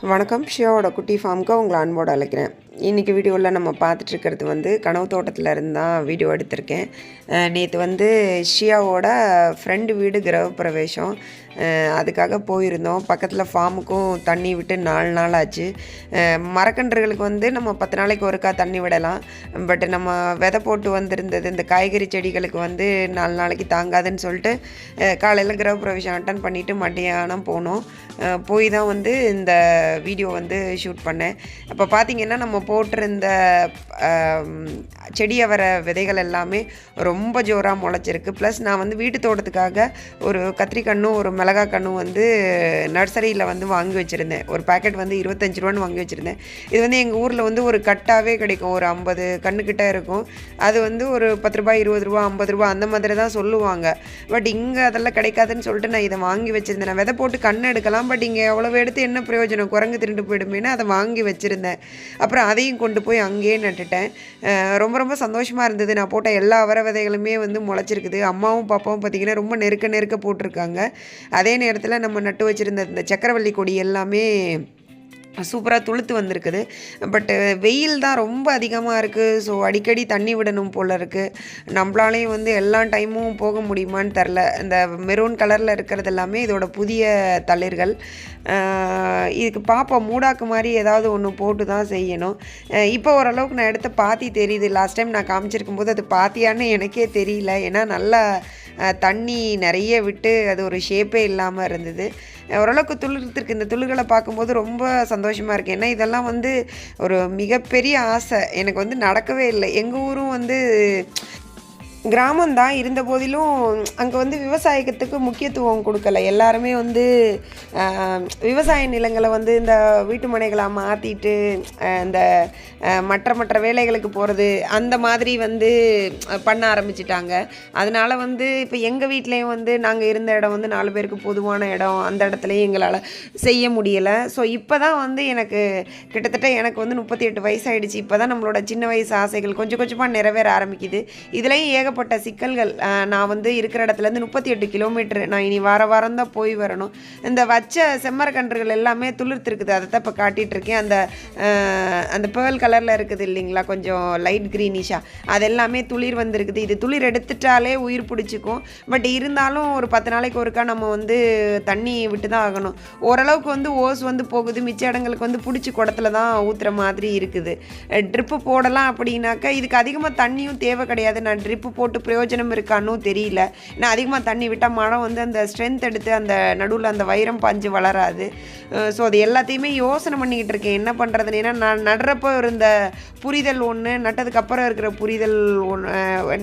வணக்கம் ஷியாவோட குட்டி ஃபார்முக்கு உங்களை அன்போடு அழைக்கிறேன். இன்றைக்கி வீடியோவில் நம்ம பார்த்துட்ருக்கிறது வந்து கனவு தோட்டத்தில் இருந்து தான் வீடியோ எடுத்திருக்கேன். நேற்று வந்து ஷியாவோட ஃப்ரெண்டு வீடு கிரகப்பிரவேசம். பிரவேசம் அதுக்காக போயிருந்தோம். பக்கத்தில் ஃபார்முக்கும் தண்ணி விட்டு நாலு நாள் ஆச்சு. மரக்கன்றுகளுக்கு வந்து நம்ம பத்து நாளைக்கு ஒருக்கா தண்ணி விடலாம். பட் நம்ம விதை போட்டு வந்திருந்தது இந்த காய்கறி செடிகளுக்கு வந்து நாலு நாளைக்கு தாங்காதுன்னு சொல்லிட்டு காலையில் கிரகப்பிரவேசம் அட்டன் பண்ணிவிட்டு மத்தியானம் போனோம். போய் தான் வந்து இந்த வீடியோ வந்து ஷூட் பண்ணேன். அப்போ பார்த்திங்கன்னா நம்ம போட்டிருந்த செடியை செடி விதைகள் எல்லாமே ரொம்ப ஜோராக முளைச்சிருக்கு. ப்ளஸ் நான் வந்து வீட்டு தோட்டத்துக்காக ஒரு கத்திரிக்கண்ணும் ஒரு மிளகாய் கண்ணும் வந்து நர்சரியில் வந்து வாங்கி வச்சுருந்தேன். ஒரு பாக்கெட் வந்து இருபத்தஞ்சி ரூபான்னு வாங்கி வச்சுருந்தேன். இது வந்து எங்கள் ஊரில் வந்து ஒரு கட்டாகவே கிடைக்கும். ஒரு ஐம்பது கண்ணுக்கிட்ட இருக்கும். அது வந்து ஒரு பத்து ரூபாய் இருபது ரூபா ஐம்பது ரூபா அந்த மாதிரி தான் சொல்லுவாங்க. பட் இங்கே அதெல்லாம் கிடைக்காதுன்னு சொல்லிட்டு நான் இதை வாங்கி வச்சுருந்தேன். நான் விதை போட்டு கண் எடுக்கலாம். பட் இங்கே எவ்வளோ எடுத்து என்ன பிரயோஜனம்? குரங்கு திருண்டு போயிடுமேனு அதை வாங்கி வச்சுருந்தேன். அப்புறம் அதையும் கொண்டு போய் அங்கேயே நட்டுட்டேன். ரொம்ப ரொம்ப சந்தோஷமாக இருந்தது. நான் போட்ட எல்லா அவர விதைகளுமே வந்து முளைச்சிருக்குது. அம்மாவும் பாப்பாவும் பார்த்திங்கன்னா ரொம்ப நெருக்க நெருக்க போட்டிருக்காங்க. அதே நேரத்தில் நம்ம நட்டு வச்சுருந்த இந்த சக்கரவள்ளி கொடி எல்லாமே சூப்பராக துளுத்து வந்திருக்குது. பட்டு வெயில் தான் ரொம்ப அதிகமாக இருக்குது ஸோ அடிக்கடி தண்ணி விடணும் போல் இருக்குது நம்மளாலையும் வந்து எல்லா டைமும் போக முடியுமான்னு தெரில. இந்த மெரூன் கலரில் இருக்கிறது எல்லாமே இதோட புதிய தளிர்கள். இதுக்கு பாப்பா மூடாக்கு மாதிரி ஏதாவது ஒன்று போட்டு தான் செய்யணும். இப்போ ஓரளவுக்கு நான் எடுத்து பாத்தி தெரியுது. லாஸ்ட் டைம் நான் காமிச்சிருக்கும் போது அது பாத்தியான்னு எனக்கே தெரியல. ஏன்னா நல்லா தண்ணி நிறைய விட்டு அது ஒரு ஷேப்பே இல்லாமல் இருந்தது. ஓரளவுக்கு துளிர்த்திருக்கு இந்த துளிர்களை பார்க்கும்போது ரொம்ப சந்தோஷமாக இருக்குது ஏன்னா இதெல்லாம் வந்து ஒரு மிகப்பெரிய ஆசை. எனக்கு வந்து நடக்கவே இல்லை. எங்கள் ஊரும் வந்து கிராமம்தான். இருந்த போதிலும் அங்கே வந்து விவசாயத்துக்கு முக்கியத்துவம் கொடுக்கல. எல்லாருமே வந்து விவசாய நிலங்களை வந்து இந்த வீட்டு மனைகளாக மாற்றிட்டு இந்த மற்ற மற்ற வேலைகளுக்கு போகிறது அந்த மாதிரி வந்து பண்ண ஆரம்பிச்சிட்டாங்க. அதனால் வந்து இப்போ எங்கள் வீட்லேயும் வந்து நாங்கள் இருந்த இடம் வந்து நாலு பேருக்கு பொதுவான இடம். அந்த இடத்துலையும் எங்களால் செய்ய முடியலை. ஸோ இப்போ தான் வந்து எனக்கு கிட்டத்தட்ட எனக்கு வந்து முப்பத்தி எட்டு வயசு இப்போ தான் நம்மளோட சின்ன வயசு ஆசைகள் கொஞ்சம் கொஞ்சமாக நிறைவேற ஆரம்பிக்குது. இதுலேயும் ஏகப்பட்ட சிக்கல்கள். நான் வந்து இருக்கிற இடத்துலேருந்து முப்பத்தி எட்டு கிலோமீட்டர். நான் இனி வார வாரம் தான் போய் வரணும். இந்த வச்ச செம்மரக்கன்றுகள் எல்லாமே துளிர்த்துருக்குது. அதை தான் இப்போ காட்டிகிட்டு இருக்கேன் அந்த அந்த பேர்ல் கலரில் இருக்குது இல்லைங்களா? கொஞ்சம் லைட் க்ரீனிஷாக அது எல்லாமே துளிர் வந்திருக்குது. இது துளிர் எடுத்துட்டாலே உயிர் பிடிச்சிக்கும். பட் இருந்தாலும் ஒரு பத்து நாளைக்கு ஒருக்கா நம்ம வந்து தண்ணி விட்டு தான் ஆகணும். ஓரளவுக்கு வந்து ஓஸ் வந்து போகுது. மிச்ச இடங்களுக்கு வந்து பிடிச்சி குடத்துல தான் ஊற்றுற மாதிரி இருக்குது. ட்ரிப்பு போடலாம் அப்படின்னாக்கா இதுக்கு அதிகமாக தண்ணியும் தேவை கிடையாது. நான் ட்ரிப்பு போட்டு பிரயோஜனம் இருக்கான்னு தெரியல. ஏன்னா அதிகமாக தண்ணி விட்டால் மரம் வந்து அந்த ஸ்ட்ரென்த் எடுத்து அந்த நடுவில் அந்த வைரம் பாஞ்சு வளராது. ஸோ அது எல்லாத்தையுமே யோசனை பண்ணிக்கிட்டு இருக்கேன். என்ன பண்ணுறதுன்னு ஏன்னா நான் நடுறப்போ இருந்த புரிதல் ஒன்று நட்டதுக்கப்புறம் இருக்கிற புரிதல் ஒன்று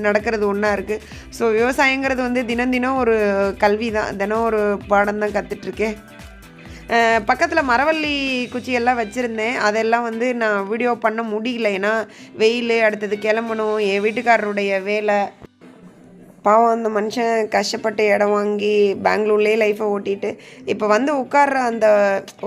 நடக்கிறது ஒன்றா இருக்குது ஸோ விவசாயங்கிறது வந்து தினம் தினம் ஒரு கல்வி தான் தினம் ஒரு பாடம் தான் கற்றுட்ருக்கேன் பக்கத்தில் மரவள்ளி குச்சியெல்லாம் வச்சுருந்தேன். அதெல்லாம் வந்து நான் வீடியோ பண்ண முடியல. ஏன்னா வெயில் அடுத்தது கிளம்பணும் என் வீட்டுக்காரருடைய வேலை பாவம் அந்த மனுஷன் கஷ்டப்பட்டு இடம் வாங்கி பெங்களூர்லேயே லைஃப்பை ஓட்டிட்டு இப்போ வந்து உட்கார்ற அந்த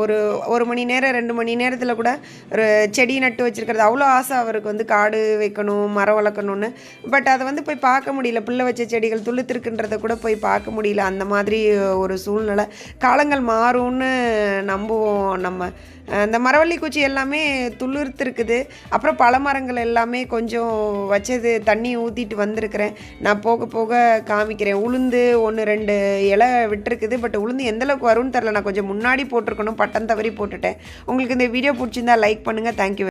ஒரு ஒரு மணி நேரம் ரெண்டு மணி நேரத்தில் கூட ஒரு செடி நட்டு வச்சிருக்கிறது. அவ்வளோ ஆசை அவருக்கு வந்து காடு வைக்கணும் மரம் வளர்க்கணும்னு. பட் அதை வந்து போய் பார்க்க முடியல. பிள்ளை வச்ச செடிகள் துளுத்துருக்குன்றத கூட போய் பார்க்க முடியல. அந்த மாதிரி ஒரு சூழ்நிலை. காலங்கள் மாறும்னு நம்புவோம் நம்ம. அந்த மரவள்ளி குச்சி எல்லாமே துளிர்த்துருக்குது. அப்புறம் பல மரங்கள் எல்லாமே கொஞ்சம் வச்சது தண்ணி ஊற்றிட்டு வந்திருக்கிறேன். நான் போக போக காமிக்கிறேன். உளுந்து ஒன்று ரெண்டு இலை விட்டுருக்குது. பட் உளுந்து எந்த அளவுக்கு வரும்னு தெரில நான் கொஞ்சம் முன்னாடி போட்டிருக்கணும். பட்டம் தவறி போட்டுட்டேன். உங்களுக்கு இந்த வீடியோ பிடிச்சிருந்தா லைக் பண்ணுங்கள் தேங்க்யூ